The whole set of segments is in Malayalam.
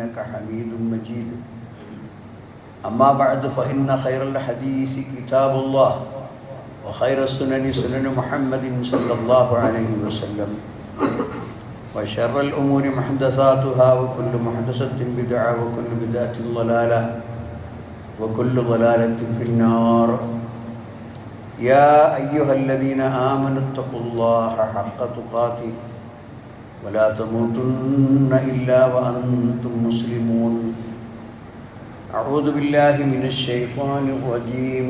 إنك حميد مجيد. أما بعد فإن خير الحديث كتاب الله وخير السنن سنن محمد صلى الله عليه وسلم. وشر الأمور محدثاتها وكل محدثة بدعة وكل بدعة ضلالة وكل ضلالة في النار. يا أيها الذين آمنوا اتقوا الله حق تقاته. ولا تموتن إلا وأنتم مسلمون. أعوذ بالله من الشيطان الرجيم.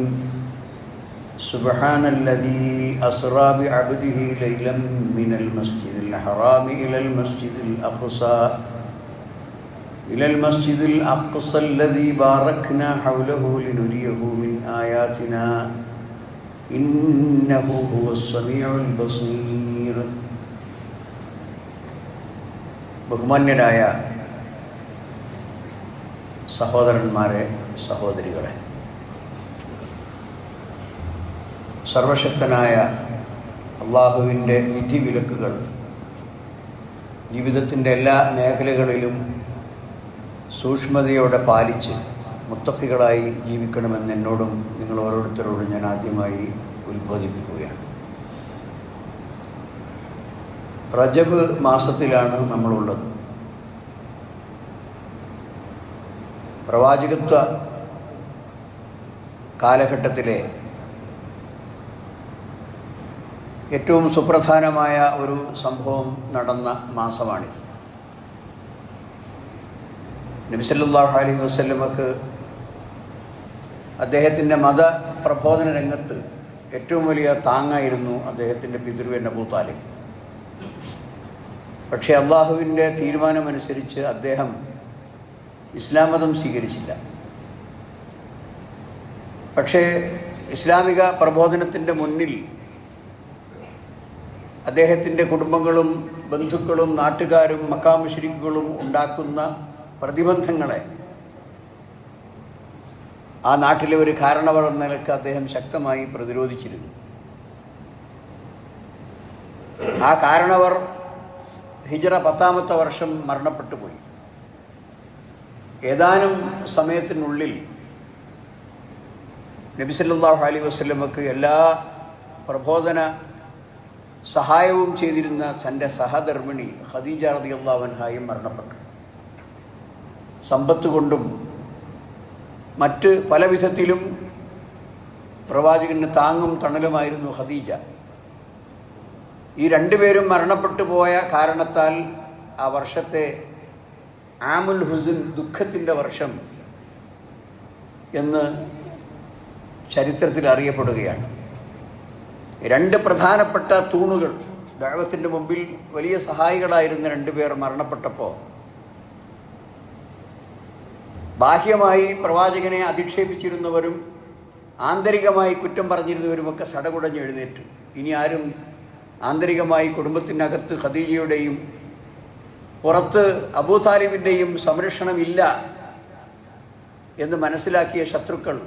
سبحان الذي أسرى بعبده ليلا من المسجد الحرام إلى المسجد الأقصى. إلى المسجد الأقصى الذي باركنا حوله لنريه من آياتنا. إنه هو السميع البصير. ബഹുമാന്യരായ സഹോദരന്മാരെ സഹോദരികളെ. സർവശക്തനായ അള്ളാഹുവിന്റെ വിധിവിലക്കുകൾ ജീവിതത്തിന്റെ എല്ലാ മേഖലകളിലും സൂക്ഷ്മതയോടെ പാലിച്ച് മുത്തക്കികളായി ജീവിക്കണമെന്ന് എന്നോടും നിങ്ങൾ ഓരോരുത്തരോടും ഞാൻ ആദ്യമായി ഉത്ബോധിപ്പിക്കുകയാണ്. റജബ് മാസത്തിലാണ് നമ്മളുള്ളത്. പ്രവാചകത്വ കാലഘട്ടത്തിലെ ഏറ്റവും സുപ്രധാനമായ ഒരു സംഭവം നടന്ന മാസമാണിത്. നബിസല്ലാഹു അലൈഹി വസ്ലമക്ക് അദ്ദേഹത്തിന്റെ മത പ്രബോധന രംഗത്ത് ഏറ്റവും വലിയ താങ്ങായിരുന്നു അദ്ദേഹത്തിന്റെ പിതൃവ് താലിബ്. പക്ഷേ അള്ളാഹുവിന്റെ തീരുമാനമനുസരിച്ച് അദ്ദേഹം ഇസ്ലാം മതം സ്വീകരിച്ചില്ല. പക്ഷേ ഇസ്ലാമിക പ്രബോധനത്തിന്റെ മുന്നിൽ അദ്ദേഹത്തിന്റെ കുടുംബങ്ങളും ബന്ധുക്കളും നാട്ടുകാരും മക്കാമുഷരിക്കുകളും ഉണ്ടാക്കുന്ന പ്രതിബന്ധങ്ങളെ ആ നാട്ടിലെ ഒരു കാരണവർ എന്ന നിലയ്ക്ക് അദ്ദേഹം ശക്തമായി പ്രതിരോധിച്ചിരുന്നു. ആ കാരണവർ ഹിജറ പത്താമത്തെ വർഷം മരണപ്പെട്ടു പോയി. ഏതാനും സമയത്തിനുള്ളിൽ നബിസല്ലാഹു സല്ലല്ലാഹു വസ്ലമക്ക് എല്ലാ പ്രബോധന സഹായവും ചെയ്തിരുന്ന തന്റെ സഹധർമ്മിണി ഖദീജ റതി അള്ളാഹുൻഹായും മരണപ്പെട്ടു. സമ്പത്ത് കൊണ്ടും മറ്റ് പല വിധത്തിലും പ്രവാചകന് താങ്ങും തണലുമായിരുന്നു ഖദീജ. ഈ രണ്ടുപേരും മരണപ്പെട്ടു പോയ കാരണത്താൽ ആ വർഷത്തെ ആമുൽ ഹുസുൻ ദുഃഖത്തിന്റെ വർഷം എന്ന് ചരിത്രത്തിൽ അറിയപ്പെടുകയാണ്. രണ്ട് പ്രധാനപ്പെട്ട തൂണുകൾ ദൈവത്തിന്റെ മുമ്പിൽ വലിയ സഹായികളായിരുന്ന രണ്ടുപേർ മരണപ്പെട്ടപ്പോൾ ബാഹ്യമായി പ്രവാചകനെ അധിക്ഷേപിച്ചിരുന്നവരും ആന്തരികമായി കുറ്റം പറഞ്ഞിരുന്നവരുമൊക്കെ സടകുടഞ്ഞെഴുന്നേറ്റു ഇനി ആരും ആന്തരികമായി കുടുംബത്തിനകത്ത് ഖദീജയുടെയും പുറത്ത് അബൂ താലിബിന്റെയും സംരക്ഷണമില്ല എന്ന് മനസ്സിലാക്കിയ ശത്രുക്കൾ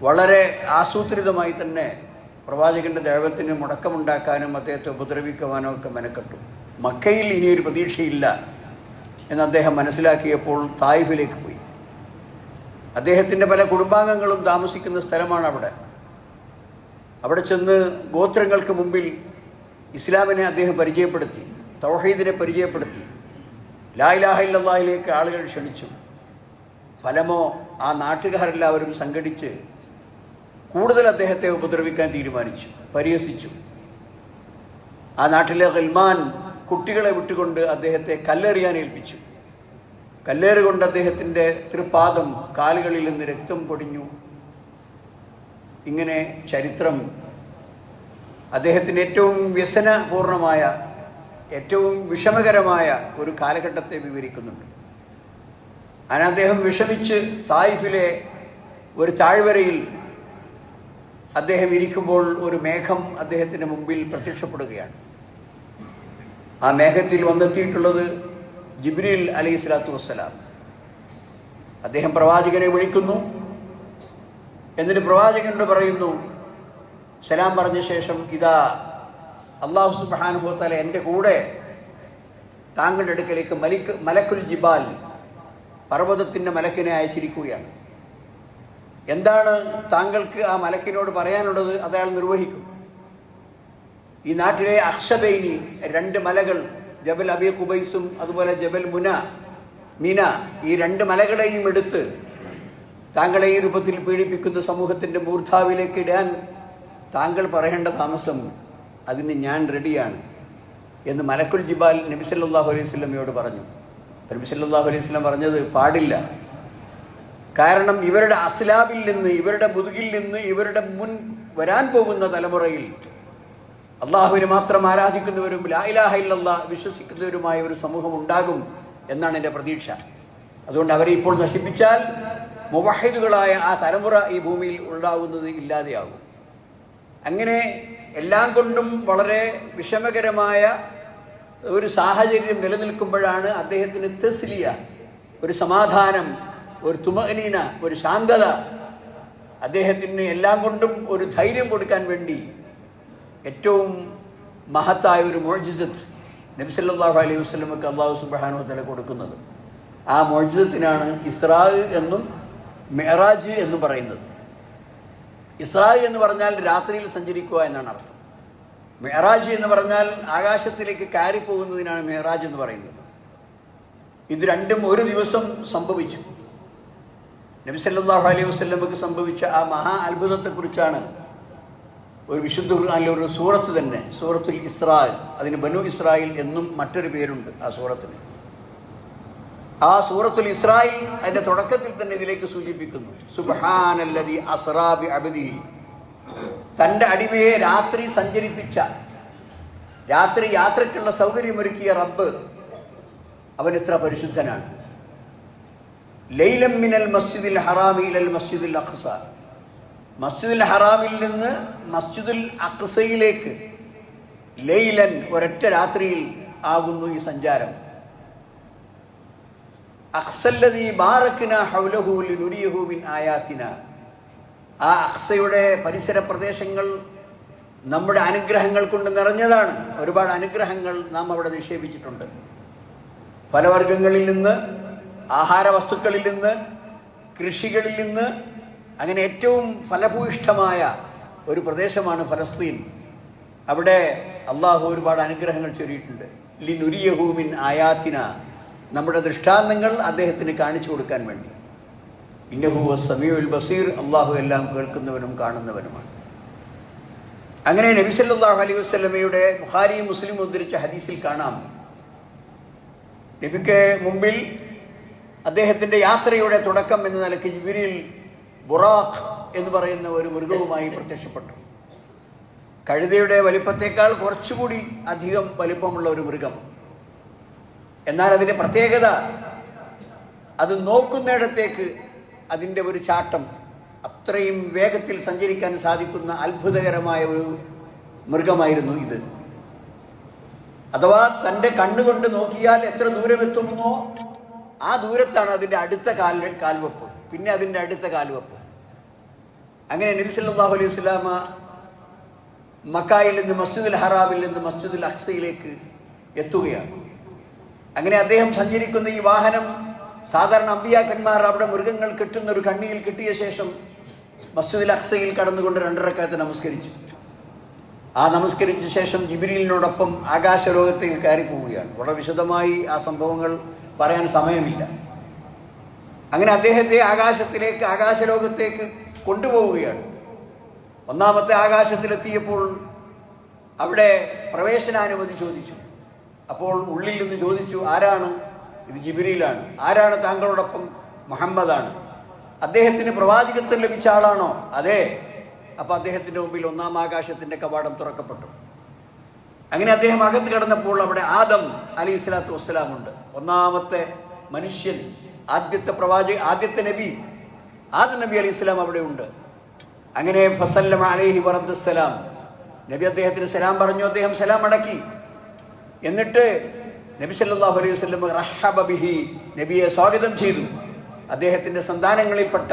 വളരെ ആസൂത്രിതമായി തന്നെ പ്രവാചകന്റെ ദൈവത്തിന് മുടക്കമുണ്ടാക്കാനും അദ്ദേഹത്തെ ഉപദ്രവിക്കുവാനോ ഒക്കെ മെനക്കെട്ടു. മക്കയിൽ ഇനിയൊരു പ്രതീക്ഷയില്ല എന്ന് അദ്ദേഹം മനസ്സിലാക്കിയപ്പോൾ തായിഫിലേക്ക് പോയി. അദ്ദേഹത്തിന്റെ പല കുടുംബാംഗങ്ങളും താമസിക്കുന്ന സ്ഥലമാണ് അവിടെ. അവിടെ ചെന്ന് ഗോത്രങ്ങൾക്ക് മുമ്പിൽ ഇസ്ലാമിനെ അദ്ദേഹം പരിചയപ്പെടുത്തി തൗഹീദിനെ പരിചയപ്പെടുത്തി. ലായിലാഹില്ലാഹിലേക്ക് ആളുകൾ ക്ഷണിച്ചു. ഫലമോ ആ നാട്ടുകാരെല്ലാവരും സംഘടിച്ച് കൂടുതൽ അദ്ദേഹത്തെ ഉപദ്രവിക്കാൻ തീരുമാനിച്ചു പരിഹസിച്ചു. ആ നാട്ടിലെ ഹൽമാൻ കുട്ടികളെ വിട്ടുകൊണ്ട് അദ്ദേഹത്തെ കല്ലെറിയാൻ ഏൽപ്പിച്ചു. കല്ലേറ് കൊണ്ട് അദ്ദേഹത്തിന്റെ തൃപ്പാദം കാലുകളിൽ നിന്ന് രക്തം പൊടിഞ്ഞു. ഇങ്ങനെ ചരിത്രം അദ്ദേഹത്തിന് ഏറ്റവും വ്യസനപൂർണമായ ഏറ്റവും വിഷമകരമായ ഒരു കാലഘട്ടത്തെ വിവരിക്കുന്നുണ്ട്. അങ്ങനെ അദ്ദേഹം വിഷമിച്ച് തായിഫിലെ ഒരു താഴ്വരയിൽ അദ്ദേഹം ഇരിക്കുമ്പോൾ ഒരു മേഘം അദ്ദേഹത്തിന് മുമ്പിൽ പ്രത്യക്ഷപ്പെടുകയാണ്. ആ മേഘത്തിൽ വന്നെത്തിയിട്ടുള്ളത് ജിബ്രീൽ അലൈഹി സ്വലാത്തു വസ്സലാം. അദ്ദേഹം പ്രവാചകനെ വിളിക്കുന്നു. എന്നിട്ട് പ്രവാചകനോട് പറയുന്നു സലാം പറഞ്ഞ ശേഷം ഇതാ അള്ളാഹു സുബാനുഭവത്താലെ എന്റെ കൂടെ താങ്കളുടെ അടുക്കലേക്ക് മലിക്ക് മലക്കുൽ ജിബാൽ പർവതത്തിന്റെ മലക്കിനെ അയച്ചിരിക്കുകയാണ്. എന്താണ് താങ്കൾക്ക് ആ മലക്കിനോട് പറയാനുള്ളത്? അത് അയാൾ നിർവഹിക്കും. ഈ നാട്ടിലെ അക്ഷബൈനി രണ്ട് മലകൾ ജബൽ അബി കുബൈസും അതുപോലെ ജബൽ മുന മിന ഈ രണ്ട് മലകളെയും എടുത്ത് താങ്കളെ ഈ രൂപത്തിൽ പീഡിപ്പിക്കുന്ന സമൂഹത്തിന്റെ മൂർധാവിലേക്ക് ഇടാൻ താങ്കൾ പറയേണ്ട താമസം അതിന് ഞാൻ റെഡിയാണ് എന്ന് മലക്കുൽ ജിബാൽ നബി സല്ലല്ലാഹു അലൈഹി സ്വലമയോട് പറഞ്ഞു. നബി സല്ലല്ലാഹു അലൈഹി സ്വലം പറഞ്ഞത് പാടില്ല. കാരണം ഇവരുടെ അസ്ലാബിൽ നിന്ന് ഇവരുടെ മുതുകിൽ നിന്ന് ഇവരുടെ മുൻ വരാൻ പോകുന്ന തലമുറയിൽ അള്ളാഹുവിനെ മാത്രം ആരാധിക്കുന്നവരും ലായിലാഹ വിശ്വസിക്കുന്നവരുമായ ഒരു സമൂഹം ഉണ്ടാകും എന്നാണ് എന്റെ പ്രതീക്ഷ. അതുകൊണ്ട് അവരെ ഇപ്പോൾ നശിപ്പിച്ചാൽ മുവഹിദുകളായ ആ തലമുറ ഈ ഭൂമിയിൽ ഉണ്ടാകുന്നത് ഇല്ലാതെയാകും. അങ്ങനെ എല്ലാം കൊണ്ടും വളരെ വിഷമകരമായ ഒരു സാഹചര്യം നിലനിൽക്കുമ്പോഴാണ് അദ്ദേഹത്തിന് തെസ്ലിയ ഒരു സമാധാനം ഒരു തുമഹനീന ഒരു ശാന്തത. അദ്ദേഹത്തിന് എല്ലാം കൊണ്ടും ഒരു ധൈര്യം കൊടുക്കാൻ വേണ്ടി ഏറ്റവും മഹത്തായ ഒരു മോജിസത്ത് നബിസല്ലാഹു അലൈഹി വസ്ലമക്ക് അള്ളാഹു സുബാനു തല കൊടുക്കുന്നത്. ആ മോജിസത്തിനാണ് ഇസ്രാ എന്നും മെഹറാജ് എന്ന് പറയുന്നത്. ഇസ്രാ എന്ന് പറഞ്ഞാൽ രാത്രിയിൽ സഞ്ചരിക്കുക എന്നാണ് അർത്ഥം. മെഹറാജ് എന്ന് പറഞ്ഞാൽ ആകാശത്തിലേക്ക് കയറി പോകുന്നതിനാണ് മെഹറാജ് എന്ന് പറയുന്നത്. ഇത് രണ്ടും ഒരു ദിവസം സംഭവിച്ചു. നബി സല്ലല്ലാഹു അലൈഹി വസല്ലമക്ക് സംഭവിച്ച ആ മഹാ അത്ഭുതത്തെക്കുറിച്ചാണ് ഒരു വിശുദ്ധ ഖുർആനിലെ ഒരു സൂറത്ത് തന്നെ സൂറത്തുൽ ഇസ്രായേൽ. അതിന് ബനു ഇസ്രായേൽ എന്നും മറ്റൊരു പേരുണ്ട് ആ സൂറത്തിന്. ആ സൂറത്തുൽ ഇസ്രായേൽ അതിന്റെ തുടക്കത്തിൽ തന്നെ ഇതിലേക്ക് സൂചിപ്പിക്കുന്നു. സുബഹാനല്ലതി അസ്രാബി അബദി തന്റെ അടിമയെ രാത്രി സഞ്ചരിപ്പിച്ച രാത്രി യാത്രയ്ക്കുള്ള സൗകര്യമൊരുക്കിയ റബ്ബ് അവൻ ഇത്ര പരിശുദ്ധനാണ്. ലൈലം മിനൽ മസ്ജിദിൽ ഹറാമിൽ മസ്ജിദുൽ അഖ്സ. മസ്ജിദുൽ ഹറാമിൽ നിന്ന് മസ്ജിദുൽ അഖ്സയിലേക്ക് ലൈലൻ ഒരൊറ്റ രാത്രിയിൽ ആകുന്നു ഈ സഞ്ചാരം. ആയാത്തിന. ആ അക്സയുടെ പരിസര പ്രദേശങ്ങൾ നമ്മുടെ അനുഗ്രഹങ്ങൾ കൊണ്ട് നിറഞ്ഞതാണ്. ഒരുപാട് അനുഗ്രഹങ്ങൾ നാം അവിടെ നിക്ഷേപിച്ചിട്ടുണ്ട്. ഫലവർഗങ്ങളിൽ നിന്ന് ആഹാര വസ്തുക്കളിൽ നിന്ന് കൃഷികളിൽ നിന്ന് അങ്ങനെ ഏറ്റവും ഫലഭൂയിഷ്ഠമായ ഒരു പ്രദേശമാണ് ഫലസ്തീൻ. അവിടെ അള്ളാഹു ഒരുപാട് അനുഗ്രഹങ്ങൾ ചൊരിയിട്ടുണ്ട്. ലിനുരിയഹൂമിൻ ആയാത്തിന. നമ്മുടെ ദൃഷ്ടാന്തങ്ങൾ അദ്ദേഹത്തിന് കാണിച്ചു കൊടുക്കാൻ വേണ്ടി. ഇന്നഹു സമീഉൽ ബസീർ അള്ളാഹു എല്ലാം കേൾക്കുന്നവനും കാണുന്നവനുമാണ്. അങ്ങനെ നബി സല്ലല്ലാഹു അലൈഹി വസല്ലമയുടെ ബുഖാരി മുസ്ലിം ഉദ്ധരിച്ച ഹദീസിൽ കാണാം. നബിക്ക് മുമ്പിൽ അദ്ദേഹത്തിന്റെ യാത്രയുടെ തുടക്കം എന്ന നിലയ്ക്ക് ജിബിരിൽ ബുറാഖ് എന്ന് പറയുന്ന ഒരു മൃഗവുമായി പ്രത്യക്ഷപ്പെട്ടു. കഴുതയുടെ വലിപ്പത്തേക്കാൾ കുറച്ചുകൂടി അധികം വലിപ്പമുള്ള ഒരു മൃഗം. എന്നാൽ അതിന്റെ പ്രത്യേകത അത് നോക്കുന്നിടത്തേക്ക് അതിന്റെ ഒരു ചാട്ടം അത്രയും വേഗത്തിൽ സഞ്ചരിക്കാൻ സാധിക്കുന്ന അത്ഭുതകരമായ ഒരു മൃഗമായിരുന്നു ഇത്. അഥവാ തന്റെ കണ്ണുകൊണ്ട് നോക്കിയാൽ എത്ര ദൂരം എത്തുമെന്നോ ആ ദൂരത്താണ് അതിന്റെ അടുത്ത കാൽ കാൽവെപ്പ്. പിന്നെ അതിന്റെ അടുത്ത കാൽവെപ്പ്. അങ്ങനെ നബി സല്ലല്ലാഹു അലൈഹി വസല്ലമ മക്കായിൽ നിന്ന് മസ്ജിദുൽ ഹറാമിൽ നിന്ന് മസ്ജിദുൽ അഖ്സയിലേക്ക് എത്തുകയാണ്. അങ്ങനെ അദ്ദേഹം സഞ്ചരിക്കുന്ന ഈ വാഹനം സാധാരണ അമ്പിയാക്കന്മാർ അവിടെ മൃഗങ്ങൾ കെട്ടുന്ന ഒരു കണ്ണിയിൽ കിട്ടിയ ശേഷം മസ്ജിദിൽ അക്സയിൽ കടന്നുകൊണ്ട് രണ്ടരക്കാലത്ത് നമസ്കരിച്ചു. ആ നമസ്കരിച്ച ശേഷം ജിബിരിലിനോടൊപ്പം ആകാശലോകത്തേക്ക് കയറിപ്പോവുകയാണ് വളരെ വിശദമായി ആ സംഭവങ്ങൾ പറയാൻ സമയമില്ല. അങ്ങനെ അദ്ദേഹത്തെ ആകാശത്തിലേക്ക് ആകാശലോകത്തേക്ക് കൊണ്ടുപോവുകയാണ്. ഒന്നാമത്തെ ആകാശത്തിലെത്തിയപ്പോൾ അവിടെ പ്രവേശനാനുമതി ചോദിച്ചു. അപ്പോൾ ഉള്ളിൽ നിന്ന് ചോദിച്ചു ആരാണ്? ഇത് ജിബിരിയിലാണ്. ആരാണ് താങ്കളോടൊപ്പം? മുഹമ്മദാണ്. അദ്ദേഹത്തിന് പ്രവാചകത്വം ലഭിച്ച ആളാണോ? അതെ. അപ്പോൾ അദ്ദേഹത്തിന്റെ മുമ്പിൽ ഒന്നാം ആകാശത്തിന്റെ കവാടം തുറക്കപ്പെട്ടു. അങ്ങനെ അദ്ദേഹം അകത്ത് കടന്നപ്പോൾ അവിടെ ആദം അലി സ്വലാത്തു വസ്സലാമുണ്ട് ഒന്നാമത്തെ മനുഷ്യൻ ആദ്യത്തെ പ്രവാചക ആദ്യത്തെ നബി. ആദ്യ നബി അലി ഇസ്ലാം അവിടെ ഉണ്ട്. അങ്ങനെ ഫസല്ലം അലൈഹി വറദ്സലാം നബി അദ്ദേഹത്തിന് സലാം പറഞ്ഞു അദ്ദേഹം സലാം അടക്കി. എന്നിട്ട് നബി സല്ലാഹു അലൈഹി വസല്ലം റഹബ ബിഹി നബിയെ സ്വാഗതം ചെയ്തു. അദ്ദേഹത്തിന്റെ സന്താനങ്ങളിൽപ്പെട്ട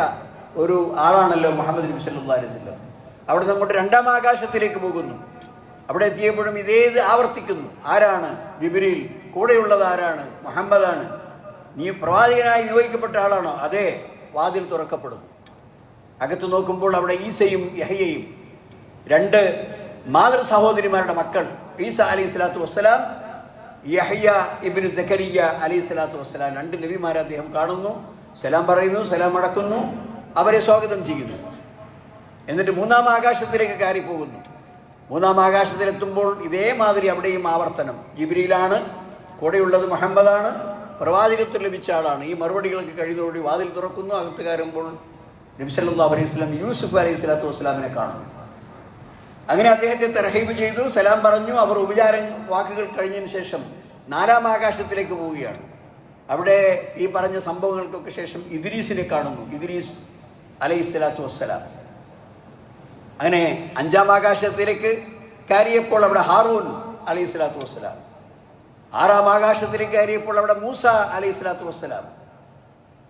ഒരു ആളാണല്ലോ മുഹമ്മദ് നബി സല്ലല്ലാഹു അലൈഹി വസല്ലം. അവിടെ നമ്മുടെ രണ്ടാം ആകാശത്തിലേക്ക് പോകുന്നു. അവിടെ എത്തിയപ്പോഴും ഇതേത് ആവർത്തിക്കുന്നു. ആരാണ്? ജിബിരിയിൽ കൂടെയുള്ളത് ആരാണ്? മുഹമ്മദാണ്. നീ പ്രവാചകനായി നിയോഗിക്കപ്പെട്ട ആളാണോ? അതെ വാതിൽ തുറക്കപ്പെടുന്നു. അകത്ത് നോക്കുമ്പോൾ അവിടെ ഈസയും യഹയയും രണ്ട് മാതൃ സഹോദരിമാരുടെ മക്കൾ ഈസ അലി സ്വലാത്തു വസ്സലാം യഹയ്യ ഇബിന് സക്കരിയ അലി സ്വലാത്തു വസ്സലാം രണ്ട് നബിമാരെ അദ്ദേഹം കാണുന്നു സലാം പറയുന്നു സലാം അടക്കുന്നു അവരെ സ്വാഗതം ചെയ്യുന്നു. എന്നിട്ട് മൂന്നാം ആകാശത്തിലേക്ക് കയറിപ്പോകുന്നു മൂന്നാം ആകാശത്തിലെത്തുമ്പോൾ ഇതേമാതിരി അവിടെയും ആവർത്തനം. ജിബ്രിയിലാണ് കൂടെയുള്ളത് മുഹമ്മദാണ് പ്രവാചകത്വം ലഭിച്ച ആളാണ്. ഈ മറുപടികളൊക്കെ കഴിയുന്നതോടെ വാതിൽ തുറക്കുന്നു. അകത്ത് കയറുമ്പോൾ നബി സല്ലല്ലാഹു അലൈഹി സ്വലാം യൂസുഫ് അലൈഹി സ്വലാത്തു വസ്സലാമിനെ കാണുന്നു. അങ്ങനെ അദ്ദേഹത്തെ തെരഹീബ് ചെയ്തു സലാം പറഞ്ഞു. അവർ ഉപചാര വാക്കുകൾ കഴിഞ്ഞതിന് ശേഷം നാലാം ആകാശത്തിലേക്ക് പോവുകയാണ്. അവിടെ ഈ പറഞ്ഞ സംഭവങ്ങൾക്കൊക്കെ ശേഷം ഇദ്രീസിനെ കാണുന്നു. ഇദ്രീസ് അലൈഹി സ്വലാത്തു വസ്സലാം. അങ്ങനെ അഞ്ചാം ആകാശത്തിലേക്ക് കയറിയപ്പോൾ അവിടെ ഹാറൂൻ അലൈഹി സ്വലാത്തു വസ്സലാം. ആറാം ആകാശത്തിലേക്ക് കയറിയപ്പോൾ അവിടെ മൂസ അലൈഹി സ്വലാത്തു വസ്സലാം.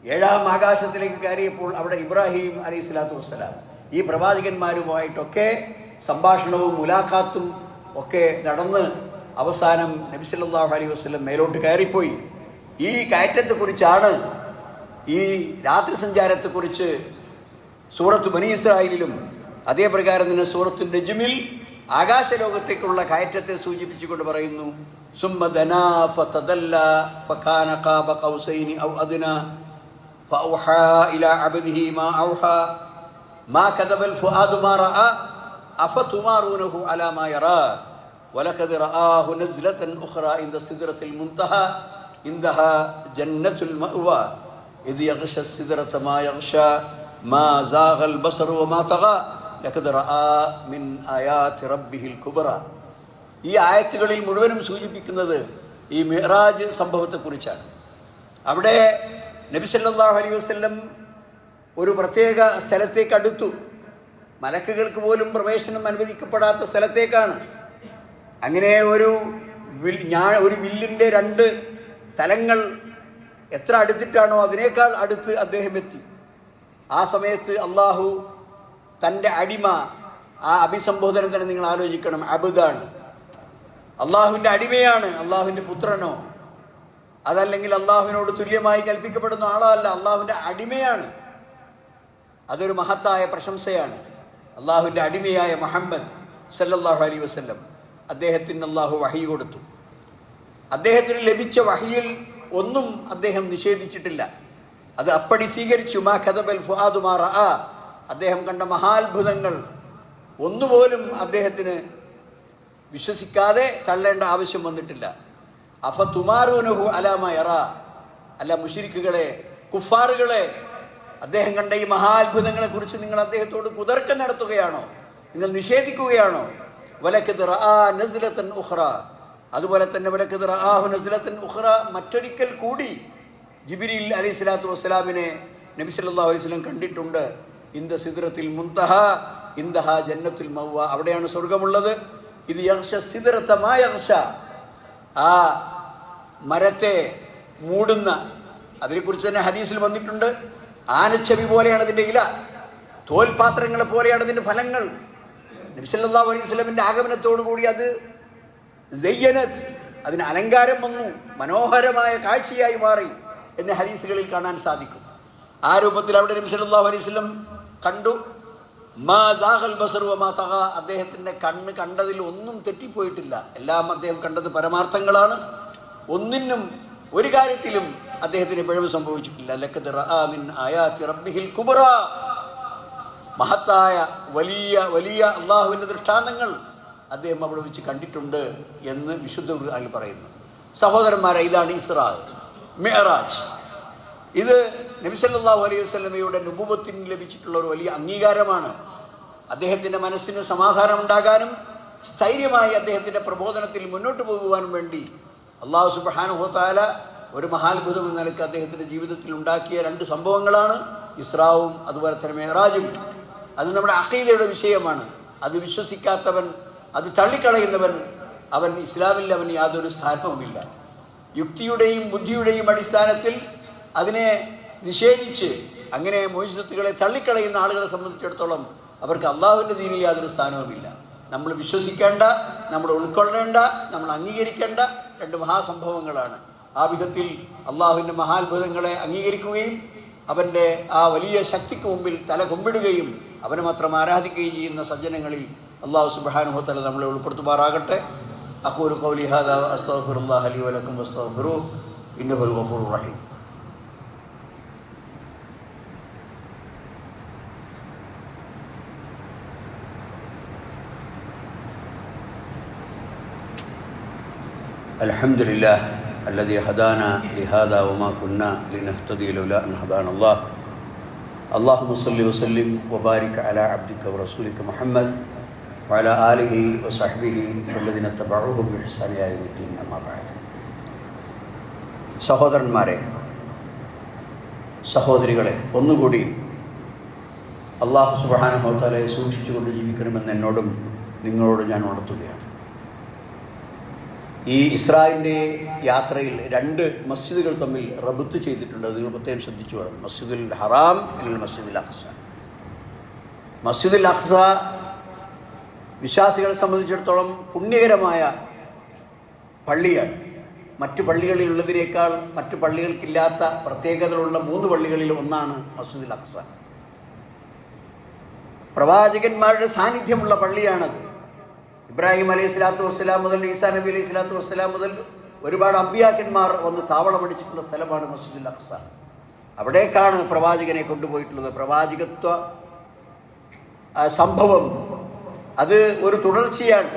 ഏഴാം ആകാശത്തിലേക്ക് കയറിയപ്പോൾ അവിടെ ഇബ്രാഹിം അലൈഹി സ്വലാത്തു വസ്സലാം. ഈ പ്രവാചകന്മാരുമായിട്ടൊക്കെ സംഭാഷണവും മുലാഖാത്തും ഒക്കെ നടന്ന് അവസാനം നബി സല്ലല്ലാഹു അലൈഹി വസല്ലം മേലോട്ട് കയറിപ്പോയി. ഈ കയറ്റത്തെക്കുറിച്ചാണ് ഈ രാത്രി സഞ്ചാരത്തെക്കുറിച്ച് സൂറത്ത് ബനി ഇസ്രായേലിലും അതേ പ്രകാരം തന്നെ സൂറത്ത് നജ്മിൽ ആകാശലോകത്തേക്കുള്ള കയറ്റത്തെ സൂചിപ്പിച്ചുകൊണ്ട് പറയുന്നു. സുമ്മ അഫതുമാറൂനഹു അലാ മാ യറാ ولقد رآه نزلة أخرى عند سدرة المنتهى عندها جنة المأوى إذ يغشى السدرة ما يغشى ما زاغ البصر وما طغى لقد رأى من آيات ربه الكبرى ഈ ആയത്തുകളിൽ മുഴുവനും സൂചിപ്പിക്കുന്നത് ഈ മിറാജ് സംഭവത്തെക്കുറിച്ചാണ് അവിടെ നബി സല്ലല്ലാഹു അലൈഹി വസല്ലം ഒരു പ്രത്യേക സ്ഥലത്തേക്ക് അടുത്തു മലക്കുകൾക്ക് പോലും പ്രവേശനം അനുവദിക്കപ്പെടാത്ത സ്ഥലത്തേക്കാണ്. അങ്ങനെ ഒരു വിൽ ഞാൻ ഒരു വില്ലിന്റെ രണ്ട് തലങ്ങൾ എത്ര അടുത്തിട്ടാണോ അതിനേക്കാൾ അടുത്ത് അദ്ദേഹം എത്തി. ആ സമയത്ത് അള്ളാഹു തന്റെ അടിമ ആ അഭിസംബോധന തന്നെ നിങ്ങൾ ആലോചിക്കണം അബുദാണ്. അള്ളാഹുവിന്റെ അടിമയാണ് അള്ളാഹുവിന്റെ പുത്രനോ. അതല്ലെങ്കിൽ അള്ളാഹുവിനോട് തുല്യമായി കൽപ്പിക്കപ്പെടുന്ന ആളോ അല്ല അള്ളാഹുവിന്റെ അടിമയാണ്. അതൊരു മഹത്തായ പ്രശംസയാണ്. അള്ളാഹുവിന്റെ അടിമയായ മുഹമ്മദ് സല്ലല്ലാഹു അലൈഹി വസ്ല്ലം അദ്ദേഹത്തിന് അള്ളാഹു വഹി കൊടുത്തു. അദ്ദേഹത്തിന് ലഭിച്ച വഹിയിൽ ഒന്നും അദ്ദേഹം നിഷേധിച്ചിട്ടില്ല. അത് അപ്പടി സ്വീകരിച്ചു. മാ കഥബൽ ഫുആദുമാ റഅ. അദ്ദേഹം കണ്ട മഹാത്ഭുതങ്ങൾ ഒന്നുപോലും അദ്ദേഹത്തിന് വിശ്വസിക്കാതെ തള്ളേണ്ട ആവശ്യം വന്നിട്ടില്ല. അഫ തുമാറൂനുഹു അലാമ യറ. അല്ല മുഷിരിക്കുകളെ കുഫാറുകളെ അദ്ദേഹം കണ്ട ഈ മഹാത്ഭുതങ്ങളെ കുറിച്ച് നിങ്ങൾ അദ്ദേഹത്തോട് കുതർക്കം നടത്തുകയാണോ? നിങ്ങൾ നിഷേധിക്കുകയാണോ? വലക്കത് നസ്ലത്തൻ ഉഖ്റ. അതുപോലെ തന്നെ വലക്കത് നസ്ലത്തൻ ഉഹ്റ മറ്റൊരിക്കൽ കൂടി ജിബിരിൽ അലി സ്വലാത്തു വസ്സലാമിനെ നബി സല്ലല്ലാഹു അലൈഹി വസല്ലം കണ്ടിട്ടുണ്ട്. ഇന്ദ സിദ്രത്തിൽ മുന്തഹ ഇന്ദഹ ജന്നത്തുൽ മൗവ അവിടെയാണ് സ്വർഗമുള്ളത്. ഇത് യർഷ സിദ്രത്തമായ യർഷ ആ മരത്തെ മൂടുന്ന അതിനെക്കുറിച്ച് തന്നെ ഹദീസിൽ വന്നിട്ടുണ്ട്. ആനച്ചവി പോലെയാണ് ഇതിന്റെ ഇല. തോൽപാത്രങ്ങളെ പോലെയാണ് ഇതിന്റെ ഫലങ്ങൾ. നബിസല്ലാ അലൈഹി ആഗമനത്തോടു കൂടി അത് ജയ്യനത് അതിന് അലങ്കാരം വന്നു. മനോഹരമായ കാഴ്ചയായി മാറി എന്ന് ഹരീസുകളിൽ കാണാൻ സാധിക്കും. ആ രൂപത്തിൽ അവിടെ നബി സല്ലല്ലാഹു അലൈഹി കണ്ടു. മാ സാഹൽ ബസറു വമാ തഹ അദ്ദേഹത്തിന്റെ കണ്ണ് കണ്ടതിൽ ഒന്നും തെറ്റിപ്പോയിട്ടില്ല. എല്ലാം അദ്ദേഹം കണ്ടത് പരമാർത്ഥങ്ങളാണ്. ഒന്നിനും ഒരു കാര്യത്തിലും അദ്ദേഹത്തിന് പിഴവ് സംഭവിച്ചിട്ടില്ല. കുബ്ര മഹത്തായ വലിയ വലിയ അള്ളാഹുവിന്റെ ദൃഷ്ടാന്തങ്ങൾ അദ്ദേഹം അവിടെ വെച്ച് കണ്ടിട്ടുണ്ട് എന്ന് വിശുദ്ധ ഖുർആനിൽ പറയുന്നു. സഹോദരന്മാരെ ഇതാണ് ഇസ്രാ മെഹറാജ് ഇത് നബിസല്ലാഹു അലൈഹി വസ്ലമയുടെ നുപുവത്തിന് ലഭിച്ചിട്ടുള്ള ഒരു വലിയ അംഗീകാരമാണ്. അദ്ദേഹത്തിന്റെ മനസ്സിന് സമാധാനം ഉണ്ടാകാനും സ്ഥൈര്യമായി അദ്ദേഹത്തിന്റെ പ്രബോധനത്തിൽ മുന്നോട്ട് പോകുവാനും വേണ്ടി അള്ളാഹു സുബാനുഹോത്താല ഒരു മഹാത്ഭുതം എന്ന നിലയ്ക്ക് അദ്ദേഹത്തിന്റെ ജീവിതത്തിൽ ഉണ്ടാക്കിയ രണ്ട് സംഭവങ്ങളാണ് ഇസ്രാവും അതുപോലെ തന്നെ മെഹറാജും. അത് നമ്മുടെ അഖീലയുടെ വിഷയമാണ്. അത് വിശ്വസിക്കാത്തവൻ അത് തള്ളിക്കളയുന്നവൻ അവൻ ഇസ്ലാമിൽ അവൻ യാതൊരു സ്ഥാനവുമില്ല. യുക്തിയുടെയും ബുദ്ധിയുടെയും അടിസ്ഥാനത്തിൽ അതിനെ നിഷേധിച്ച് അങ്ങനെ മോചിതത്തുകളെ തള്ളിക്കളയുന്ന ആളുകളെ സംബന്ധിച്ചിടത്തോളം അവർക്ക് അള്ളാഹുവിന്റെ ദീനിൽ യാതൊരു സ്ഥാനവുമില്ല. നമ്മൾ വിശ്വസിക്കേണ്ട നമ്മൾ ഉൾക്കൊള്ളേണ്ട നമ്മൾ അംഗീകരിക്കേണ്ട രണ്ട് മഹാസംഭവങ്ങളാണ്. ആ വിധത്തിൽ അള്ളാഹുവിൻ്റെ മഹാത്ഭുതങ്ങളെ അംഗീകരിക്കുകയും അവൻ്റെ ആ വലിയ ശക്തിക്ക് മുമ്പിൽ തല കുമ്പിടുകയും അവനെ മാത്രം ആരാധിക്കുകയും ചെയ്യുന്ന സജ്ജനങ്ങളിൽ അള്ളാഹു സുബാനുഹത്തല നമ്മളെ ഉൾപ്പെടുത്തുമാറാകട്ടെ അഹൂർ കൗലി ഹാദ അസ്തഫുറുല്ലാഹ് അലി വലക്കും വസ്തഫുറു ഇന്നഹുൽ ഗഫൂർ റഹീം الحمد لله الذي هدانا لهذا وما كنا لنهتدي لولا أن هدانا الله اللهم صل وسلم وبارك على عبدك ورسولك محمد وعلى آله وصحبه والذين اتبعوه بإحسان إلى يوم الدين أما بعد സഹോദരന്മാരെ സഹോദരികളെ ഒന്നുകൂടി അള്ളാഹു സുബാനുഭവത്താലെ സൂക്ഷിച്ചുകൊണ്ട് ജീവിക്കണമെന്ന് എന്നോടും നിങ്ങളോടും ഞാൻ ഉണർത്തുകയാണ് ഈ ഇസ്രായേലിന്റെ യാത്രയിൽ രണ്ട് മസ്ജിദുകൾ തമ്മിൽ റബുത്ത് ചെയ്തിട്ടുണ്ട്. നിങ്ങൾ പ്രത്യേകം ശ്രദ്ധിച്ചു വേണം. മസ്ജിദുൽ ഹറാം അല്ലെങ്കിൽ മസ്ജിദുൽ അഖ്സ മസ്ജിദുൽ അഖ്സ വിശ്വാസികളെ സംബന്ധിച്ചിടത്തോളം പുണ്യകരമായ പള്ളിയാണ്. മറ്റു പള്ളികളിലുള്ളതിനേക്കാൾ മറ്റു പള്ളികൾക്കില്ലാത്ത പ്രത്യേകതകളുള്ള മൂന്ന് പള്ളികളിൽ ഒന്നാണ് മസ്ജിദുൽ അഖ്സ പ്രവാചകന്മാരുടെ സാന്നിധ്യമുള്ള പള്ളിയാണത്. ഇബ്രാഹിം അലൈഹി സ്വലാത്തു വസ്സലാം മുതൽ ഈസാ നബി അലൈഹി സ്വലാത്തു വസ്സലാം മുതൽ ഒരുപാട് അമ്പിയാക്കന്മാർ വന്ന് താവളമടിച്ചിട്ടുള്ള സ്ഥലമാണ് മസ്ജിദുൽ അഖ്സ അവിടേക്കാണ് പ്രവാചകനെ കൊണ്ടുപോയിട്ടുള്ളത്. പ്രവാചകത്വ സംഭവം അത് ഒരു തുടർച്ചയാണ്.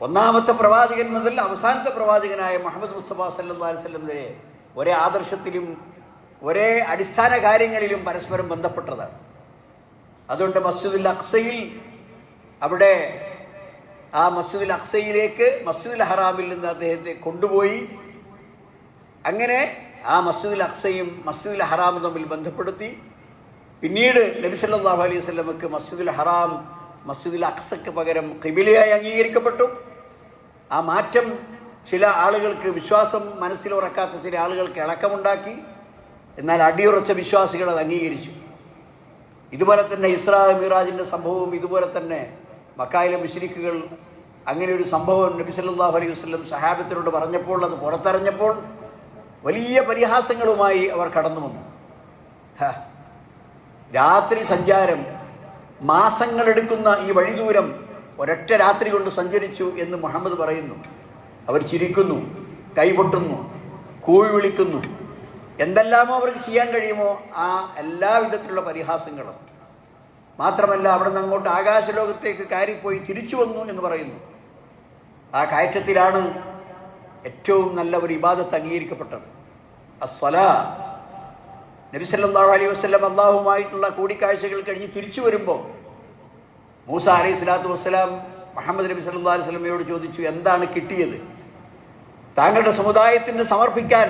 ഒന്നാമത്തെ പ്രവാചകൻ മുതൽ അവസാനത്തെ പ്രവാചകനായ മുഹമ്മദ് മുസ്തഫ സല്ലു വല്ലം വരെ ഒരേ ആദർശത്തിലും ഒരേ അടിസ്ഥാന കാര്യങ്ങളിലും പരസ്പരം ബന്ധപ്പെട്ടതാണ്. അതുകൊണ്ട് മസ്ജിദുൽ അക്സയിൽ അവിടെ ആ മസ്ജിദുൽ അക്സയിലേക്ക് മസ്ജിദുൽ ഹറാമിൽ നിന്ന് അദ്ദേഹത്തെ കൊണ്ടുപോയി. അങ്ങനെ ആ മസ്ജിദുൽ അക്സയും മസ്ജിദുൽ ഹറാമും തമ്മിൽ ബന്ധപ്പെടുത്തി. പിന്നീട് നബി സല്ലല്ലാഹു അലൈഹി വസല്ലമക്ക് മസ്ജിദുൽ ഹറാം മസ്ജിദുൽ അക്സയ്ക്ക് പകരം കിബിലയായി അംഗീകരിക്കപ്പെട്ടു. ആ മാറ്റം ചില ആളുകൾക്ക് വിശ്വാസം മനസ്സിൽ ഉറക്കാത്ത ചില ആളുകൾക്ക് ഇളക്കമുണ്ടാക്കി എന്നാൽ അടിയുറച്ച വിശ്വാസികൾ അത് അംഗീകരിച്ചു. ഇതുപോലെ തന്നെ ഇസ്രാ മിറാജിന്റെ സംഭവവും ഇതുപോലെ തന്നെ മക്കായിലെ മുസ്ലിക്കുകൾ അങ്ങനെ ഒരു സംഭവം നബി സല്ലല്ലാഹു അലൈഹി വസ്ലം സഹാബത്തിനോട് പറഞ്ഞപ്പോൾ അത് പുറത്തറിഞ്ഞപ്പോൾ വലിയ പരിഹാസങ്ങളുമായി അവർ കടന്നു വന്നു. രാത്രി സഞ്ചാരം മാസങ്ങളെടുക്കുന്ന ഈ വഴിദൂരം ഒരൊറ്റ രാത്രി കൊണ്ട് സഞ്ചരിച്ചു എന്ന് മുഹമ്മദ് പറയുന്നു. അവർ ചിരിക്കുന്നു കൈപൊട്ടുന്നു കൂഴി വിളിക്കുന്നു. എന്തെല്ലാമോ അവർക്ക് ചെയ്യാൻ കഴിയുമോ ആ എല്ലാ വിധത്തിലുള്ള പരിഹാസങ്ങളും. മാത്രമല്ല അവിടെ നിന്ന് അങ്ങോട്ട് ആകാശലോകത്തേക്ക് കയറിപ്പോയി തിരിച്ചു വന്നു എന്ന് പറയുന്നു. ആ കയറ്റത്തിലാണ് ഏറ്റവും നല്ല ഒരു ഇബാദത്ത് അംഗീകരിക്കപ്പെട്ടത്. അസ്വല നബി സല്ലല്ലാഹു അലൈഹി വസ്ലം അള്ളാഹുമായിട്ടുള്ള കൂടിക്കാഴ്ചകൾ കഴിഞ്ഞ് തിരിച്ചു വരുമ്പോൾ മൂസ അലൈഹി സ്വലാത്തു വസ്സലാം മുഹമ്മദ് നബി സല്ലാ അലൈഹി സ്വലമയോട് ചോദിച്ചു എന്താണ് കിട്ടിയത്? താങ്കളുടെ സമുദായത്തിന് സമർപ്പിക്കാൻ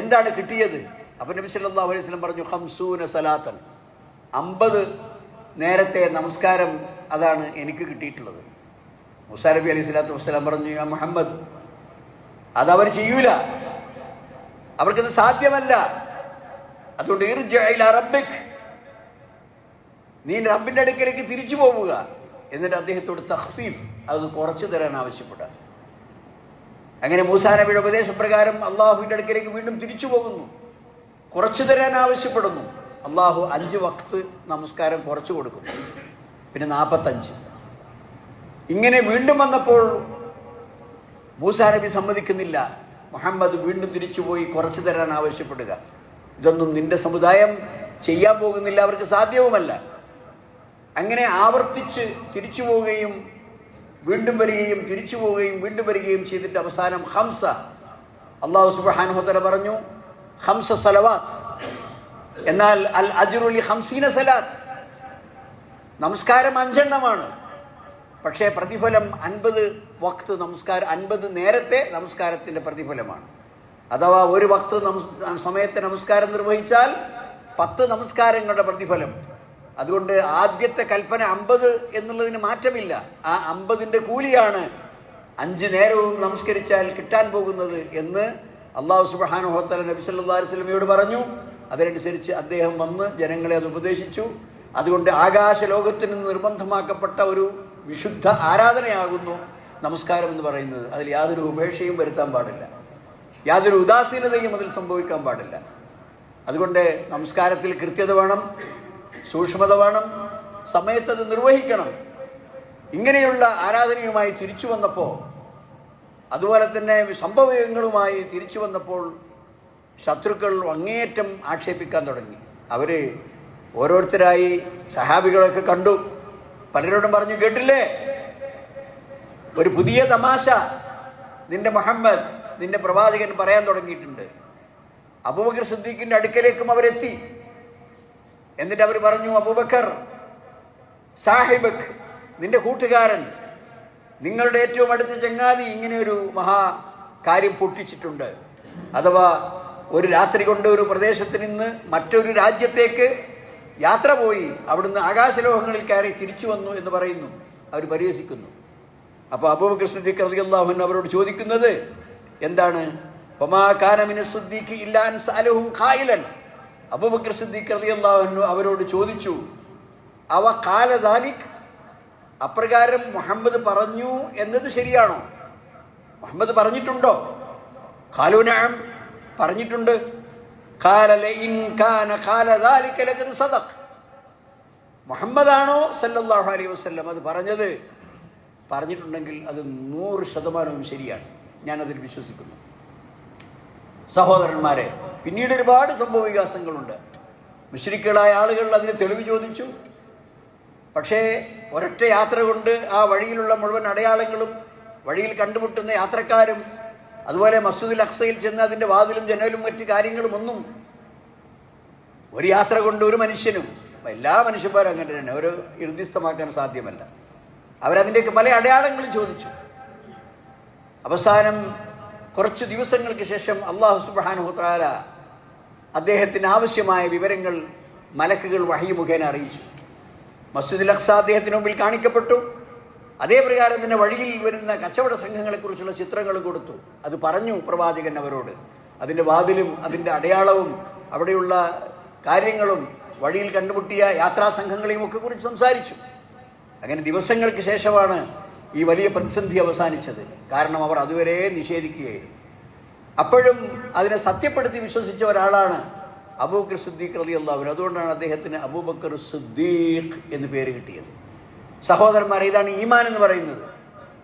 എന്താണ് കിട്ടിയത്? അപ്പം നബി സല്ലല്ലാഹു അലൈഹി സ്വലം പറഞ്ഞു ഹംസൂന സലാത്തൻ. അമ്പത് നേരത്തെ നമസ്കാരം അതാണ് എനിക്ക് കിട്ടിയിട്ടുള്ളത്. മുസാ നബി അലൈഹി സ്വലാത്തു വസ്സലാം പറഞ്ഞു ആ മുഹമ്മദ് അതവർ ചെയ്യൂല. അവർക്കത് സാധ്യമല്ല. അതുകൊണ്ട് റബ്ബിക്. നീ റബ്ബിന്റെ അടുക്കലേക്ക് തിരിച്ചു പോവുക. എന്നിട്ട് അദ്ദേഹത്തോട് തഹ്ഫീഫ് അത് കുറച്ചു തരാൻ ആവശ്യപ്പെട്ട. അങ്ങനെ മൂസാ നബിയുടെ ഉപദേശപ്രകാരം അള്ളാഹുവിന്റെ അടുക്കലേക്ക് വീണ്ടും തിരിച്ചു പോകുന്നു. കുറച്ചു തരാൻ ആവശ്യപ്പെടുന്നു. അള്ളാഹു അഞ്ച് വക്ത് നമസ്കാരം കുറച്ചു കൊടുക്കും. പിന്നെ നാൽപ്പത്തഞ്ച് ഇങ്ങനെ വീണ്ടും വന്നപ്പോൾ മൂസാനബി സമ്മതിക്കുന്നില്ല. മുഹമ്മദ് വീണ്ടും തിരിച്ചുപോയി കുറച്ച് തരാൻ ആവശ്യപ്പെടുക. ഇതൊന്നും നിന്റെ സമുദായം ചെയ്യാൻ പോകുന്നില്ല അവർക്ക് സാധ്യവുമല്ല. അങ്ങനെ ആവർത്തിച്ച് തിരിച്ചു പോവുകയും വീണ്ടും വരികയും തിരിച്ചു പോവുകയും വീണ്ടും വരികയും ചെയ്തിട്ട് അവസാനം ഹംസ അള്ളാഹു സുബാനുഹത്തല പറഞ്ഞു ഹംസ സലവാത്ത്. എന്നാൽ അൽ അജുറുലി ഹംസീന സലാത്ത്. നമസ്കാരം അഞ്ചെണ്ണമാണ്. പക്ഷേ പ്രതിഫലം അൻപത് വക്ത് നമസ്കാരം അൻപത് നേരത്തെ നമസ്കാരത്തിന്റെ പ്രതിഫലമാണ്. അഥവാ ഒരു വക്ത് സമയത്തെ നമസ്കാരം നിർവഹിച്ചാൽ പത്ത് നമസ്കാരങ്ങളുടെ പ്രതിഫലം. അതുകൊണ്ട് ആദ്യത്തെ കൽപ്പന അമ്പത് എന്നുള്ളതിന് മാറ്റമില്ല. ആ അമ്പതിന്റെ കൂലിയാണ് അഞ്ച് നേരവും നമസ്കരിച്ചാൽ കിട്ടാൻ പോകുന്നത് എന്ന് അള്ളാഹു സുബാനു ഹോത്തല നബി പറഞ്ഞു. അതനുസരിച്ച് അദ്ദേഹം വന്ന് ജനങ്ങളെ അത് ഉപദേശിച്ചു. അതുകൊണ്ട് ആകാശ ലോകത്തിന് നിർബന്ധമാക്കപ്പെട്ട ഒരു വിശുദ്ധ ആരാധനയാകുന്നു നമസ്കാരം എന്ന് പറയുന്നത്. അതിൽ യാതൊരു ഉപേക്ഷയും വരുത്താൻ പാടില്ല. യാതൊരു ഉദാസീനതയും അതിൽ സംഭവിക്കാൻ പാടില്ല. അതുകൊണ്ട് നമസ്കാരത്തിൽ കൃത്യത വേണം സൂക്ഷ്മത വേണം സമയത്തത് നിർവഹിക്കണം. ഇങ്ങനെയുള്ള ആരാധനയുമായി തിരിച്ചു വന്നപ്പോൾ അതുപോലെ തന്നെ സംഭവങ്ങളുമായി തിരിച്ചു വന്നപ്പോൾ ശത്രുക്കൾ അങ്ങേയറ്റം ആക്ഷേപിക്കാൻ തുടങ്ങി. അവർ ഓരോരുത്തരായി സഹാബികളൊക്കെ കണ്ടു. പലരോടും പറഞ്ഞു കേട്ടില്ലേ? ഒരു പുതിയ തമാശ. നിന്റെ മുഹമ്മദ് നിന്റെ പ്രവാചകൻ പറയാൻ തുടങ്ങിയിട്ടുണ്ട്. അബൂബക്കർ സിദ്ദീഖിന്റെ അടുക്കലേക്കും അവരെത്തി. എന്നിട്ട് അവർ പറഞ്ഞു അബൂബക്കർ സാഹിബക് നിന്റെ കൂട്ടുകാരൻ നിങ്ങളുടെ ഏറ്റവും അടുത്ത ചങ്ങാതി ഇങ്ങനെ ഒരു മഹാ കാര്യം പൊട്ടിച്ചിട്ടുണ്ട്. അഥവാ ഒരു രാത്രി കൊണ്ട് ഒരു പ്രദേശത്ത് നിന്ന് മറ്റൊരു രാജ്യത്തേക്ക് യാത്ര പോയി അവിടുന്ന് ആകാശലോഹങ്ങളിൽ കയറി തിരിച്ചു വന്നു എന്ന് പറയുന്നു. അവർ പരിഹസിക്കുന്നു. അപ്പോൾ അബൂബക്കർ സിദ്ദീഖ് റളിയല്ലാഹു അവരോട് ചോദിക്കുന്നത് എന്താണ്? ഒമാകാനമിന് സിദ്ദീഖ് ഇല്ലാൻ സാലഹും ഖായിലൻ. അബൂബക്കർ സിദ്ദീഖ് റളിയല്ലാഹു അവരോട് ചോദിച്ചു അവ കാല ദാലിക്? അപ്രകാരം മുഹമ്മദ് പറഞ്ഞു എന്നത് ശരിയാണോ? മുഹമ്മദ് പറഞ്ഞിട്ടുണ്ടോ? ഖാലൂനാം പറഞ്ഞിട്ടുണ്ട്. സദഖ്. മുഹമ്മദാണോ സല്ലല്ലാഹു അലൈഹി വസല്ലം അത് പറഞ്ഞത്? പറഞ്ഞിട്ടുണ്ടെങ്കിൽ അത് നൂറ് ശതമാനവും ശരിയാണ്. ഞാനതിൽ വിശ്വസിക്കുന്നു. സഹോദരന്മാരെ പിന്നീട് ഒരുപാട് സംഭവ വികാസങ്ങളുണ്ട്. മുശ്രിക്കുകളായ ആളുകൾ അതിന് തെളിവ് ചോദിച്ചു. പക്ഷേ ഒരൊറ്റ യാത്ര കൊണ്ട് ആ വഴിയിലുള്ള മുഴുവൻ അടയാളങ്ങളും വഴിയിൽ കണ്ടുമുട്ടുന്ന യാത്രക്കാരും അതുപോലെ മസ്ജിദുൽ അക്സയിൽ ചെന്ന് അതിന്റെ വാതിലും ജനലും മറ്റ് കാര്യങ്ങളും ഒന്നും ഒരു യാത്ര കൊണ്ട് ഒരു മനുഷ്യനും എല്ലാ മനുഷ്യന്മാരും അങ്ങനെ തന്നെ അവർ ഇർദിസ്ഥമാക്കാൻ സാധ്യമല്ല. അവരതിന്റെയൊക്കെ പല അടയാളങ്ങളും ചോദിച്ചു. അവസാനം കുറച്ച് ദിവസങ്ങൾക്ക് ശേഷം അള്ളാഹു സുബാനുഹത്താല അദ്ദേഹത്തിന് ആവശ്യമായ വിവരങ്ങൾ മലക്കുകൾ വഹി മുഖേന അറിയിച്ചു. മസ്ജിദുൽ അക്സ അദ്ദേഹത്തിന് മുമ്പിൽ കാണിക്കപ്പെട്ടു. അതേ പ്രകാരം തന്നെ വഴിയിൽ വരുന്ന കച്ചവട സംഘങ്ങളെക്കുറിച്ചുള്ള ചിത്രങ്ങൾ കൊടുത്തു. അത് പറഞ്ഞു പ്രവാചകൻ അവരോട്. അതിന്റെ വാതിലും അതിന്റെ അടയാളവും അവിടെയുള്ള കാര്യങ്ങളും വഴിയിൽ കണ്ടുമുട്ടിയ യാത്രാ സംഘങ്ങളെയും ഒക്കെ കുറിച്ച് സംസാരിച്ചു. അങ്ങനെ ദിവസങ്ങൾക്ക് ശേഷമാണ് ഈ വലിയ പ്രതിസന്ധി അവസാനിച്ചത്. കാരണം അവർ അതുവരെ നിഷേധിക്കുകയായിരുന്നു. അപ്പോഴും അതിനെ സത്യപ്പെടുത്തി വിശ്വസിച്ച ഒരാളാണ് അബൂബക്കർ സിദ്ദീഖ് റതി അള്ളാഹുവിൻ അതുകൊണ്ടാണ് അദ്ദേഹത്തിന് അബൂബക്കർ സിദ്ദീഖ് എന്ന് പേര് കിട്ടിയത്. സഹോദരന്മാർ ഇതാണ് ഈമാൻ എന്ന് പറയുന്നത്?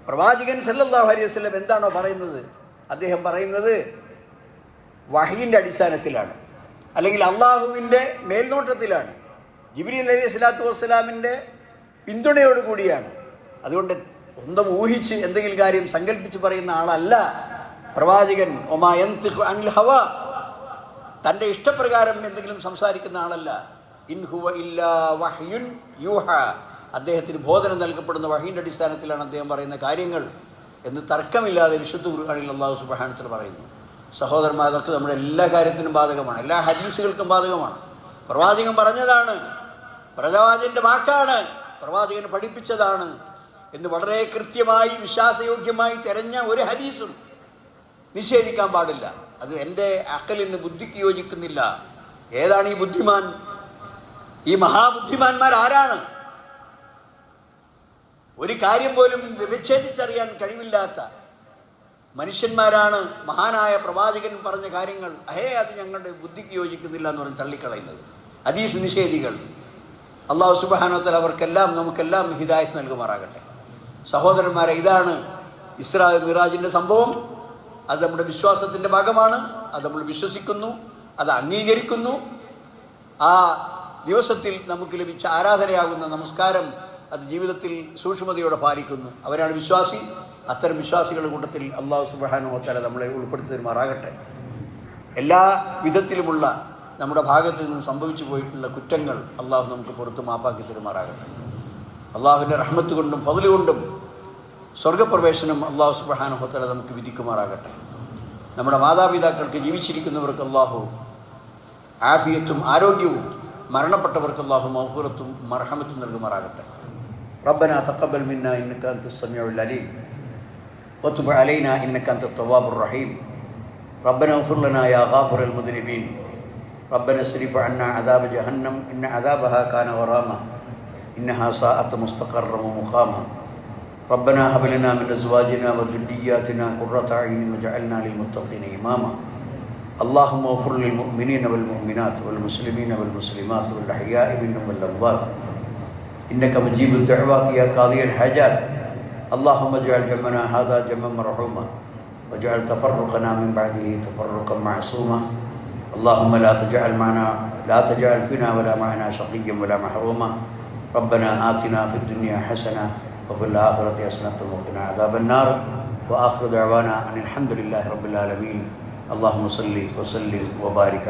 പ്രവാചകൻ സല്ലല്ലാഹു അലൈഹി വസല്ലം എന്താണോ പറയുന്നത്? അദ്ദേഹം പറയുന്നത് വഹീന്റെ അടിസ്ഥാനത്തിലാണ്. അല്ലെങ്കിൽ അള്ളാഹുവിന്റെ മേൽനോട്ടത്തിലാണ്. ജിബ്രീൽ അലൈഹി സ്വലാത്തു വസ്സലാമിന്റെ പിന്തുണയോടുകൂടിയാണ് അതുകൊണ്ട് സ്വന്തം ഊഹിച്ച് എന്തെങ്കിലും കാര്യം സങ്കല്പിച്ച് പറയുന്ന ആളല്ല പ്രവാചകൻ. ഒമാ എന്ത് അനിൽ ഹവ. തന്റെ ഇഷ്ടപ്രകാരം എന്തെങ്കിലും സംസാരിക്കുന്ന ആളല്ല. ഇൻഹുവ ഇല്ലാ വഹ്യുൻ യൂഹ. അദ്ദേഹത്തിന് ബോധനം നൽകപ്പെടുന്ന വഹീന്റെ അടിസ്ഥാനത്തിലാണ് അദ്ദേഹം പറയുന്ന കാര്യങ്ങൾ എന്ന് തർക്കമില്ലാതെ വിശുദ്ധ ഖുർആാനിൽ അള്ളാഹു സുബാനത്തിൽ പറയുന്നു. സഹോദരന്മാർ അതൊക്കെ നമ്മുടെ എല്ലാ കാര്യത്തിനും ബാധകമാണ് എല്ലാ ഹദീസുകൾക്കും ബാധകമാണ്. പ്രവാചകൻ പറഞ്ഞതാണ് പ്രവാചകന്റെ വാക്കാണ് പ്രവാചകൻ പഠിപ്പിച്ചതാണ് എന്ന് വളരെ കൃത്യമായി വിശ്വാസയോഗ്യമായി തിരഞ്ഞ ഒരു ഹദീസും നിഷേധിക്കാൻ പാടില്ല. അത് എന്റെ അക്കലിന് ബുദ്ധിക്ക് യോജിക്കുന്നില്ല. ഏതാണ് ഈ ബുദ്ധിമാൻ? ഈ മഹാബുദ്ധിമാന്മാർ ആരാണ് ഒരു കാര്യം പോലും വിച്ഛേദിച്ചറിയാൻ കഴിവില്ലാത്ത മനുഷ്യന്മാരാണ് മഹാനായ പ്രവാചകൻ പറഞ്ഞ കാര്യങ്ങൾ അഹേ അത് ഞങ്ങളുടെ ബുദ്ധിക്ക് യോജിക്കുന്നില്ല എന്ന് പറഞ്ഞ് തള്ളിക്കളയുന്നത്. അതീസ് നിഷേധികൾ. അള്ളാഹു സുബാനോത്തൽ അവർക്കെല്ലാം നമുക്കെല്ലാം ഹിദായത്ത് നൽകുമാറാകട്ടെ. സഹോദരന്മാരെ ഇതാണ് ഇസ്രാ മിറാജിന്റെ സംഭവം. അത് നമ്മുടെ വിശ്വാസത്തിന്റെ ഭാഗമാണ്. അത് നമ്മൾ വിശ്വസിക്കുന്നു. അത് അംഗീകരിക്കുന്നു. ആ ദിവസത്തിൽ നമുക്ക് ലഭിച്ച ആരാധനയാകുന്ന നമസ്കാരം അത് ജീവിതത്തിൽ സൂക്ഷ്മതയോടെ പാലിക്കുന്നു. അവരാണ് വിശ്വാസി. അത്തരം വിശ്വാസികളുടെ കൂട്ടത്തിൽ അള്ളാഹു സുബാനുഹത്തല നമ്മളെ ഉൾപ്പെടുത്തി തരുമാറാകട്ടെ എല്ലാ വിധത്തിലുമുള്ള നമ്മുടെ ഭാഗത്ത് നിന്ന് സംഭവിച്ചു പോയിട്ടുള്ള കുറ്റങ്ങൾ അള്ളാഹു നമുക്ക് പുറത്ത് മാപ്പാക്കി തരുമാറാകട്ടെ. അള്ളാഹുവിന്റെ റഹ്മത്ത് കൊണ്ടും ഫതിൽ കൊണ്ടും സ്വർഗപ്രവേശനം അള്ളാഹു സുബാനുഹത്തല നമുക്ക് വിധിക്കുമാറാകട്ടെ. നമ്മുടെ മാതാപിതാക്കൾക്ക് ജീവിച്ചിരിക്കുന്നവർക്ക് അള്ളാഹു ആഫിയത്തും ആരോഗ്യവും മരണപ്പെട്ടവർക്ക് അള്ളാഹു മഹൂറത്തും മർഹമത്തും നൽകുമാറാകട്ടെ. ربنا تقبل منا إنك أنت السميع العليم. وتب علينا إنك أنت التواب الرحيم. ربنا اغفر لنا يا غافر المذنبين. ربنا اصرف عنا عذاب جهنم. إن عذابها كان غراما. إنها ساءت مستقرا ومقاما. ربنا هب لنا من أزواجنا وذرياتنا قرة أعين واجعلنا للمتقين إماما. اللهم اغفر للمؤمنين والمؤمنات والمسلمين والمسلمات والأحياء منهم والأموات. إنك مجيب الدعوات يا قاضي الحاجات. اللهم اجعل جمعنا هذا جمعا مرحوما واجعل تفرقنا من بعده تفرقا معصوما. اللهم لا تجعل معنا لا تجعل فينا ولا معنا شقيا ولا محروما. ربنا آتنا في الدنيا حسنة وفي الآخرة حسنة وقنا عذاب النار. وآخر دعوانا أن الحمد لله رب العالمين. اللهم صل وسلم وبارك